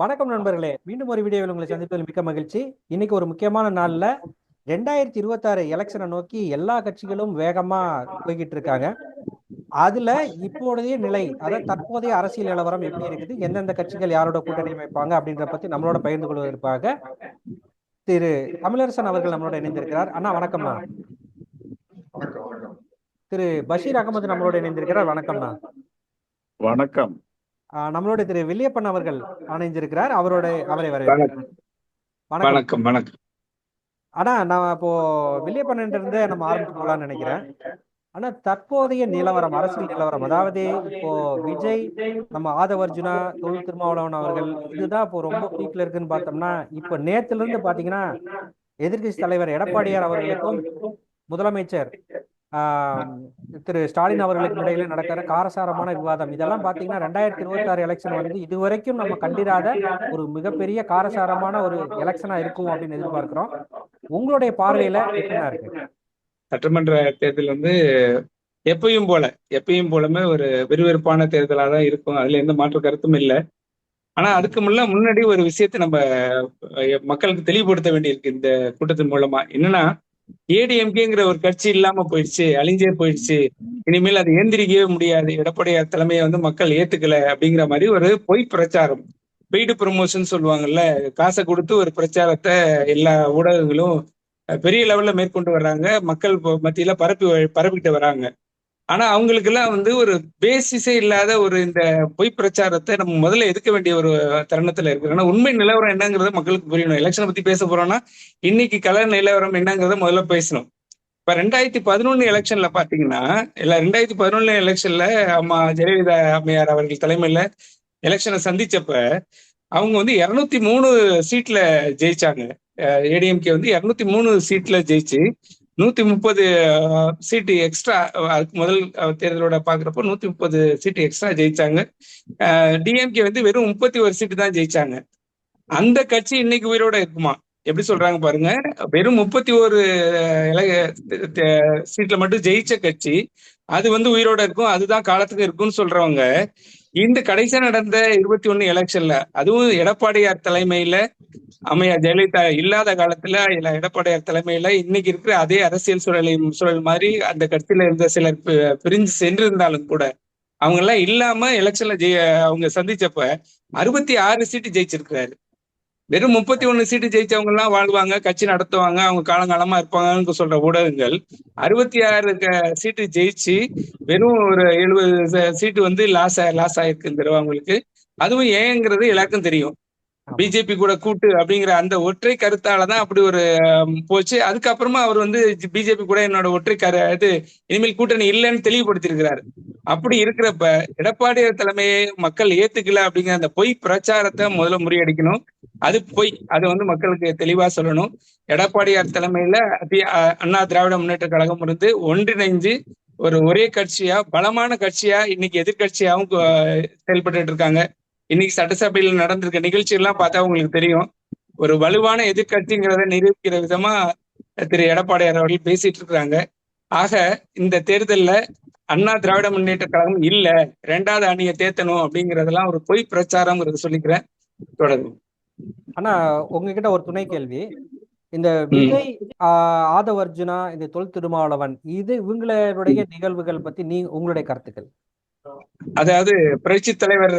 வணக்கம் நண்பர்களே. மீண்டும் ஒரு வீடியோவில் உங்களை சந்திப்பதில் மிக்க மகிழ்ச்சி. இன்னைக்கு ஒரு முக்கியமான நாள்ல ரெண்டாயிரத்தி இருபத்தாறு எலெக்ஷனை நோக்கி எல்லா கட்சிகளும் வேகமா போய்கிட்டு இருக்காங்க. அதுல இப்போதைய நிலை அதாவது தற்போதைய அரசியல் நிலவரம் எப்படி இருக்குது எந்தெந்த கட்சிகள் யாரோட கூட்டணி அமைப்பாங்க அப்படின்றத பத்தி நம்மளோட பகிர்ந்து கொள்வதற்காக திரு தமிழரசன் அவர்கள் நம்மளோட இணைந்திருக்கிறார். அண்ணா வணக்கம்ண்ணா வணக்கம் வணக்கம். திரு பஷீர் அகமது நம்மளோட இணைந்திருக்கிறார். வணக்கம்ண்ணா வணக்கம். ஆஹ் நம்மளோட திரு வில்லியப்பன் அவர்கள் இணைஞ்சிருக்கிறார் அவரோட அவரை வரவேற்கிறேன். வணக்கம். வணக்கம் ஆனா நான் இப்போ வில்லியப்பன் இருந்தே நம்ம ஆரம்பிச்சு போலாம்னு நினைக்கிறேன். ஆனா தற்போதைய நிலவரம் அரசியல் நிலவரம். அதாவது இப்போ விஜய் நம்ம ஆதவர்ஜுனா தொழில் திருமாவளவன் அவர்கள் இதுதான் இப்போ ரொம்ப பீக்ல இருக்குன்னு பார்த்தோம்னா இப்போ நேத்துல இருந்து பாத்தீங்கன்னா எதிர்க்கட்சி தலைவர் எடப்பாடியார் அவர்களுக்கும் முதலமைச்சர் திரு ஸ்டாலின் அவர்களுக்கு இடையில நடக்கிற காரசாரமான விவாதம். இதெல்லாம் பாத்தீங்கன்னா ரெண்டாயிரத்தி இருபத்தி ஆறு எலெக்ஷன் வந்து இதுவரைக்கும் நம்ம கண்டிராத ஒரு மிகப்பெரிய காரசாரமான ஒரு எலெக்ஷனா இருக்கும் அப்படின்னு எதிர்பார்க்கிறோம். உங்களுடைய பார்வையில எப்படின்னா இருக்கு? சட்டமன்ற தேர்தல் வந்து எப்பயும் போல எப்பயும் போலமே ஒரு விறுவிறுப்பான தேர்தலாக தான் இருக்கும். அதுல எந்த மாற்று கருத்தும் இல்லை. ஆனா அதுக்கு முன்ன முன்னாடி ஒரு விஷயத்தை நம்ம மக்களுக்கு தெளிவுபடுத்த வேண்டியிருக்கு இந்த கூட்டத்தின் மூலமா. என்னன்னா ஏடிஎம்கேங்கிற ஒரு கட்சி இல்லாம போயிடுச்சு அழிஞ்சே போயிடுச்சு. இனிமேல் அதை ஏந்திரிக்கவே முடியாது. எடப்பாடியார் தலைமையை வந்து மக்கள் ஏத்துக்கல அப்படிங்கிற மாதிரி ஒரு பொய் பிரச்சாரம். பெய்டு ப்ரமோஷன் சொல்லுவாங்கல்ல காசை கொடுத்து ஒரு பிரச்சாரத்தை எல்லா ஊடகங்களும் பெரிய லெவல்ல மேற்கொண்டு வர்றாங்க. மக்கள் மத்தியில பரப்பி வ- பரப்பிட்டு வராங்க ஆனா அவங்களுக்கு எல்லாம் வந்து ஒரு பேசிஸே இல்லாத ஒரு இந்த பொய் பிரச்சாரத்தை நம்ம முதல்ல எதுக்க வேண்டிய ஒரு தருணத்துல இருக்கு ஆனா உண்மை நிலவரம் என்னங்கிறத மக்களுக்கு புரியணும். எலெக்ஷனை பத்தி பேச போறோம்னா இன்னைக்கு கலர் நிலவரம் என்னங்கிறத முதல்ல பேசணும். இப்ப ரெண்டாயிரத்தி பதினொன்னு எலெக்ஷன்ல பாத்தீங்கன்னா இல்ல ரெண்டாயிரத்தி பதினொன்னு எலெக்ஷன்ல அம்மா ஜெயலலிதா அம்மையார் அவர்கள் தலைமையில எலெக்ஷனை சந்திச்சப்ப அவங்க வந்து இருநூத்தி மூணு சீட்ல ஜெயிச்சாங்க. ஏடிஎம்கே வந்து இருநூத்தி மூணு சீட்ல ஜெயிச்சு நூத்தி முப்பது சீட்டு எக்ஸ்ட்ரா முதல் தேர்தலோட பாக்குறப்போ நூத்தி முப்பது சீட்டு எக்ஸ்ட்ரா ஜெயிச்சாங்க. டிஎம்கே வந்து வெறும் முப்பத்தி ஒரு சீட்டு தான் ஜெயிச்சாங்க. அந்த கட்சி இன்னைக்கு உயிரோட இருக்குமா? எப்படி சொல்றாங்க பாருங்க. வெறும் முப்பத்தி ஒரு சீட்ல மட்டும் ஜெயிச்ச கட்சி அது வந்து உயிரோட இருக்கும். அதுதான் காலத்துக்கு இருக்கும்னு சொல்றவங்க. இந்த கடைசியா நடந்த இருபத்தி ஒண்ணு எலெக்ஷன்ல அதுவும் எடப்பாடியார் தலைமையில அமையா ஜெயலலிதா இல்லாத காலத்துல எடப்பாடியார் தலைமையில இன்னைக்கு இருக்கிற அதே அரசியல் சூழலை சூழல் மாதிரி அந்த கட்சியில இருந்த சிலர் பி- பிரிஞ்சு சென்றிருந்தாலும் கூட அவங்க எல்லாம் இல்லாம எலெக்ஷன்ல ஜெய அவங்க சந்திச்சப்ப அறுபத்தி ஆறு சீட்டு ஜெயிச்சிருக்கிறாரு. வெறும் முப்பத்தி ஒண்ணு சீட்டு ஜெயிச்சவங்க எல்லாம் வாழ்வாங்க கட்சி நடத்துவாங்க அவங்க காலங்காலமா இருப்பாங்கன்னு சொல்ற ஊடகங்கள் அறுபத்தி ஆறு சீட்டு ஜெயிச்சு வெறும் ஒரு எழுபது சீட்டு வந்து லாஸ் லாஸ் ஆயிருக்கு இந்த தடவை அவங்களுக்கு. அதுவும் ஏங்கிறது எல்லாருக்கும் தெரியும். பிஜேபி கூட கூட்டு அப்படிங்கிற அந்த ஒற்றை கருத்தால தான் அப்படி ஒரு போச்சு. அதுக்கப்புறமா அவர் வந்து பிஜேபி கூட என்னோட ஒற்றை கரு இது இனிமேல் கூட்டணி இல்லைன்னு தெளிவுபடுத்தியிருக்கிறாரு. அப்படி இருக்கிறப்ப எடப்பாடி தலைமையை மக்கள் ஏத்துக்கல அப்படிங்கிற அந்த பொய் பிரச்சாரத்தை முதல்ல முறியடிக்கணும். அது பொய் அது வந்து மக்களுக்கு தெளிவா சொல்லணும். எடப்பாடியார் தலைமையில அண்ணா திராவிட முன்னேற்ற கழகம் இருந்து ஒன்றிணைஞ்சு ஒரு ஒரே கட்சியா பலமான கட்சியா இன்னைக்கு எதிர்கட்சியாவும் செயல்பட்டு இருக்காங்க. இன்னைக்கு சட்டசபையில் நடந்திருக்க நிகழ்ச்சி எல்லாம் பார்த்தா உங்களுக்கு தெரியும். ஒரு வலுவான எதிர்க்கட்சிங்கிறத நிரூபிக்கிற விதமா திரு. எடப்பாடியார் அவர்கள் பேசிட்டு இருக்காங்க ஆக இந்த தேர்தல்ல அண்ணா திராவிட முன்னேற்ற கழகம் இல்ல ரெண்டாவது அணியை தேத்தணும் அப்படிங்கறதெல்லாம் ஒரு பொய் பிரச்சாரம்ங்கிறத சொல்லிக்கிறேன். தொடரும் ஆனா உங்ககிட்ட ஒரு துணை கேள்வி. இந்த விஜய் ஆதவர்ஜுனா இந்த தொல் திருமாவளவன் இது இவங்களுடைய நிகழ்வுகள் பத்தி நீ உங்களுடைய கருத்துக்கள். அதாவது புரட்சி தலைவர்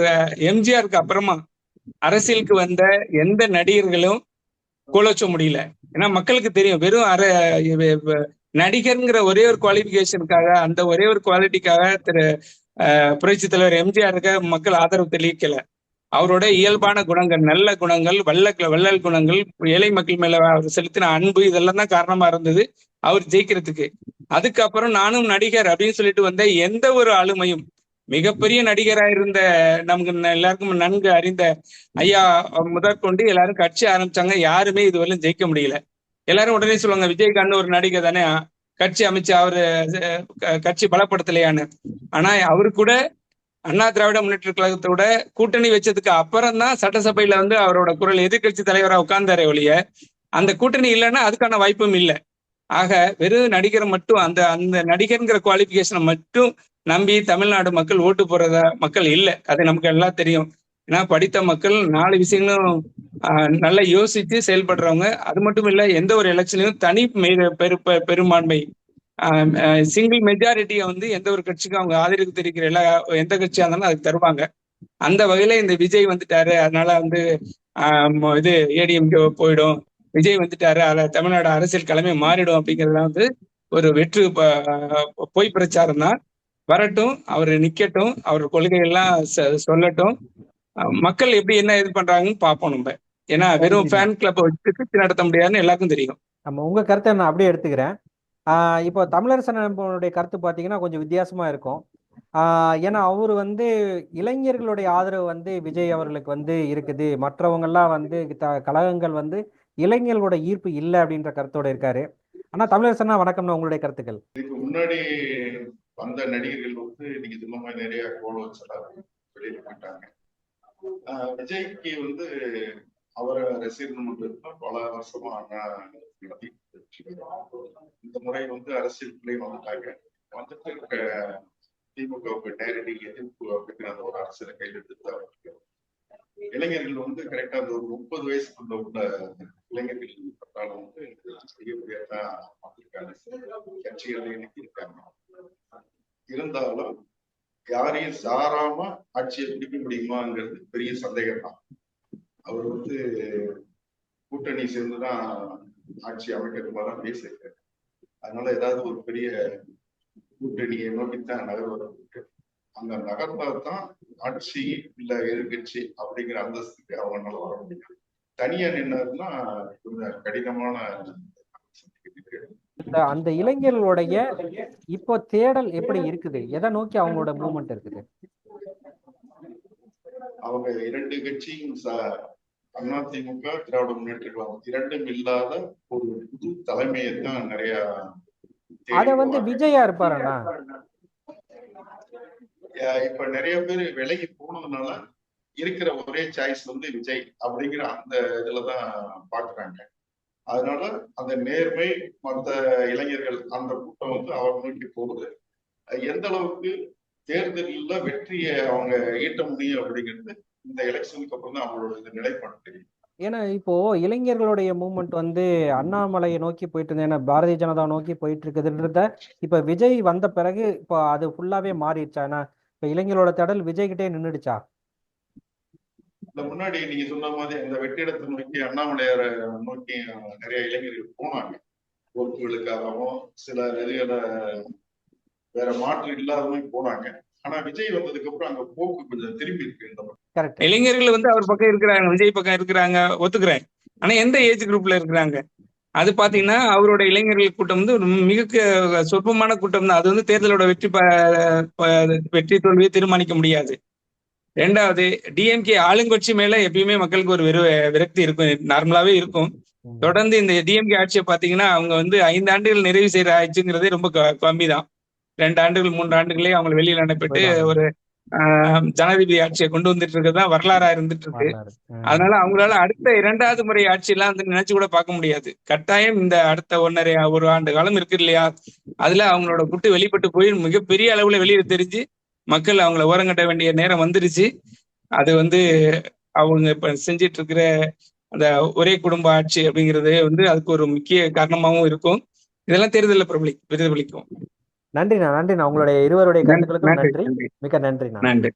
எம்ஜிஆருக்கு அப்புறமா அரசியலுக்கு வந்த எந்த நடிகர்களும் கோலோச்ச முடியல. ஏன்னா மக்களுக்கு தெரியும் வெறும் அர நடிகர்ங்கிற ஒரே ஒரு குவாலிபிகேஷனுக்காக அந்த ஒரே ஒரு குவாலிட்டிக்காக திரு புரட்சி தலைவர் எம்ஜிஆருக்கு மக்கள் ஆதரவு தெரிவிக்கல அவரோட இயல்பான குணங்கள் நல்ல குணங்கள் வல்ல வள்ளல் குணங்கள் ஏழை மக்கள் மேல அவர் செலுத்தின அன்பு இதெல்லாம் தான் காரணமா இருந்தது அவர் ஜெயிக்கிறதுக்கு. அதுக்கப்புறம் நானும் நடிகர் அப்படின்னு சொல்லிட்டு வந்த எந்த ஒரு ஆளுமையும் மிகப்பெரிய நடிகரா இருந்த நமக்கு எல்லாருக்கும் நன்கு அறிந்த ஐயா முதற்கொண்டு எல்லாரும் கட்சி ஆரம்பிச்சாங்க. யாருமே இதுவரையும் ஜெயிக்க முடியல. எல்லாரும் உடனே சொல்லுவாங்க விஜயகாந்த் ஒரு நடிகர் தானே கட்சி அமைச்சு அவரு கட்சி பலப்படுத்தலையான்னு. ஆனா அவரு கூட அண்ணா திராவிட முன்னேற்ற கழகத்தோட கூட்டணி வச்சதுக்கு அப்புறம் தான் சட்டசபையில வந்து அவரோட குரல் எதிர்க்கட்சி தலைவராக உட்கார்ந்தாரே ஒழிய அந்த கூட்டணி இல்லைன்னா அதுக்கான வாய்ப்பும் இல்லை. ஆக வெறும் நடிகரை மட்டும் அந்த அந்த நடிகர்ங்கிற குவாலிபிகேஷனை மட்டும் நம்பி தமிழ்நாடு மக்கள் ஓட்டு போறத மக்கள் இல்லை. அது நமக்கு எல்லாம் தெரியும். ஏன்னா படித்த மக்கள் நாலு விஷயங்களும் நல்லா யோசித்து செயல்படுறவங்க. அது மட்டும் இல்லை எந்த ஒரு எலெக்ஷன்லையும் தனி பெரு பெரும்பான்மை சிங்கிள் மெஜாரிட்டியை வந்து எந்த ஒரு கட்சிக்கும் அவங்க ஆதரவு தெரிவிக்கிற எல்லா எந்த கட்சியா இருந்தாலும் அதுக்கு தருவாங்க. அந்த வகையில இந்த விஜய் வந்துட்டாரு. அதனால வந்து இது ஏடிஎம்கே போயிடும். விஜய் வந்துட்டாரு. அதில் தமிழ்நாடு அரசியல் கிழமை மாறிடும் அப்படிங்கறதுலாம் வந்து ஒரு வெற்று பொய் பிரச்சாரம் தான். வரட்டும் அவர் நிக்கட்டும் அவர் கொள்கையெல்லாம் சொல்லட்டும். மக்கள் எப்படி என்ன இது பண்றாங்கன்னு பார்ப்போம் நம்ம. ஏன்னா வெறும் ஃபேன் கிளப் வச்சு கட்சி நடத்த முடியாதுன்னு எல்லாருக்கும் தெரியும். நம்ம உங்க கருத்தை நான் அப்படியே எடுத்துக்கிறேன். இப்போ தமிழரசன் அன்பனுடைய கருத்து பார்த்தீங்கன்னா கொஞ்சம் வித்தியாசமா இருக்கும். ஏன்னா அவர் வந்து இளைஞர்களுடைய ஆதரவு வந்து விஜய் அவர்களுக்கு வந்து இருக்குது. மற்றவங்கெல்லாம் வந்து த- கழகங்கள் வந்து இளைஞர்களோட ஈர்ப்பு இல்லை அப்படின்ற கருத்தோட இருக்காரு. ஆனா தமிழரசனா வணக்கம்னா உங்களுடைய கருத்துக்கள். இதுக்கு முன்னாடி வந்த நடிகர்கள் வந்து இன்னைக்கு நிறைய கோல வச்சலாம் வெளியில போயிட்டாங்க விஜய்க்கு வந்து அவரை ரசிகர்கள் மட்டும் பல வருஷமா இந்த முறை வந்து அரசியலுக்குள்ளே வந்துட்டாங்க. வந்துட்டு திமுகவுக்கு நேரடி எதிர்ப்பு அப்படிங்கிற அந்த ஒரு அரசியலை கையில் எடுத்து இளைஞர்கள் வந்து கரெக்டா அந்த ஒரு முப்பது வயசுக்குள்ள உள்ள இளைஞர்கள் பட்டாலும் வந்து செய்யக்கூடியதா வந்திருக்காங்க கட்சிகள் இன்னைக்கு இருக்காங்க. இருந்தாலும் யாரையும் சாராம ஆட்சியை பிடிக்க முடியுமாங்கிறது பெரிய சந்தேகம் தான் அவர் வந்து கூட்டணி சேர்ந்துதான் ஆட்சி அமைக்கிறது மாதிரி தான் பேசியிருக்காரு. அதனால ஏதாவது ஒரு பெரிய கூட்டணியை நோக்கித்தான் நகர்வது அந்த நகர்ந்தால்தான் ஆட்சி இல்ல எதிர்கட்சி அப்படிங்கிற அந்தஸ்துக்கு அவங்களால வர முடியும். தனியா நின்னாருன்னா கொஞ்சம் கடினமான அந்த இளைஞர்களுடைய இப்போ தேடல் எப்படி இருக்குது? எதை நோக்கி அவங்களோட மூவ்மெண்ட் இருக்குது? அவங்க இரண்டு கட்சியும் அதிமுக திராவிட முன்னேற்ற கழகம் இரண்டும் இல்லாத ஒரு புது தலைமையை தான் நிறைய அத வந்து. விஜயா இருப்பாருண்ணா? இப்ப நிறைய பேர் விலகி போனதுனால இருக்கிற ஒரே சாய்ஸ் வந்து விஜய் அப்படிங்கிற அந்த இதுலதான் பாக்குறாங்க. அதனால அந்த நேர்மை மற்ற இளைஞர்கள் அந்த கூட்டம் வந்து அவர் நோக்கி போகுது. எந்த அளவுக்கு தேர்தலில் வெற்றியை அவங்க ஈட்ட முடியும் அப்படிங்கிறது இந்த எலெக்ஷனுக்கு அப்புறம் தான் அவங்களோட நிலைப்பாடு. தெரியும் ஏன்னா இப்போ இளைஞர்களுடைய மூவ்மெண்ட் வந்து அண்ணாமலையை நோக்கி போயிட்டு இருந்தது. ஏன்னா பாரதிய ஜனதா நோக்கி போயிட்டு இருக்குதுன்றத இப்ப விஜய் வந்த பிறகு இப்போ அது ஃபுல்லாவே மாறிடுச்சா? ஏன்னா இப்ப இளைஞர்களோட தேடல் விஜய் கிட்டே நின்றுடுச்சா முன்னாடி நீங்க சொன்ன மாதிரி அந்த வெற்றிடத்தை நோக்கி அண்ணாமலையாரை நோக்கி நிறைய இளைஞர்கள் போனாங்க. பொறுப்புகளுக்காகவும் சில இதுகளை வேற மாற்று இல்லாதவங்க போனாங்க. ஆனா விஜய் வந்ததுக்கு அப்புறம் அங்க போக்கு கொஞ்சம் திரும்பி இருக்கு. இந்த பக்கம். இளைஞர்கள் வந்து அவர் பக்கம் இருக்கிறாங்க விஜய் பக்கம் இருக்கிறாங்க ஒத்துக்கிறேன். ஆனா எந்த ஏஜ் குரூப்ல இருக்கிறாங்க? அது பாத்தீங்கன்னா அவரோட இளைஞர்கள் கூட்டம் வந்து மிக சொற்பமான கூட்டம் தான். அது வந்து தேர்தலோட வெற்றி வெற்றி தோல்வியை தீர்மானிக்க முடியாது. ரெண்டாவது டிஎம்கே ஆளுங்கட்சி மேல எப்பயுமே மக்களுக்கு ஒரு வெறு விரக்தி இருக்கும். நார்மலாவே இருக்கும். தொடர்ந்து இந்த டிஎம்கே ஆட்சியை பாத்தீங்கன்னா அவங்க வந்து ஐந்து ஆண்டுகள் நிறைவு செய்யற ஆட்சிங்கிறதே ரொம்ப கம்மி தான் ரெண்டு ஆண்டுகள் மூன்று ஆண்டுகளே அவங்க வெளியில அனுப்பிட்டு ஒரு ஜனாதிபதி ஆட்சியை கொண்டு வந்துட்டு இருக்கிறது வரலாறா இருந்துட்டு இருக்கு. அதனால அவங்களால அடுத்த இரண்டாவது முறை ஆட்சியெல்லாம் வந்து நினைச்சு கூட பார்க்க முடியாது. கட்டாயம் இந்த அடுத்த ஒன்னரை ஒரு ஆண்டு காலம் இருக்கு இல்லையா? அதுல அவங்களோட குட்டு வெளிப்பட்டு போய் மிகப்பெரிய அளவுல வெளியே தெரிஞ்சு மக்கள் அவங்கள ஓரங்கட்ட வேண்டிய நேரம் வந்துருச்சு. அது வந்து அவங்க இப்ப செஞ்சிட்டு இருக்கிற அந்த ஒரே குடும்ப ஆட்சி அப்படிங்கிறது வந்து அதுக்கு ஒரு முக்கிய காரணமாகவும் இருக்கும். இதெல்லாம் தேர்தலில் பிரபலி பிரதிபலிக்கும். நன்றிண்ணா நன்றிண்ணா. உங்களுடைய இருவருடைய கருத்துக்களுக்கும் நன்றி மிக்க நன்றிண்ணா. நன்றி.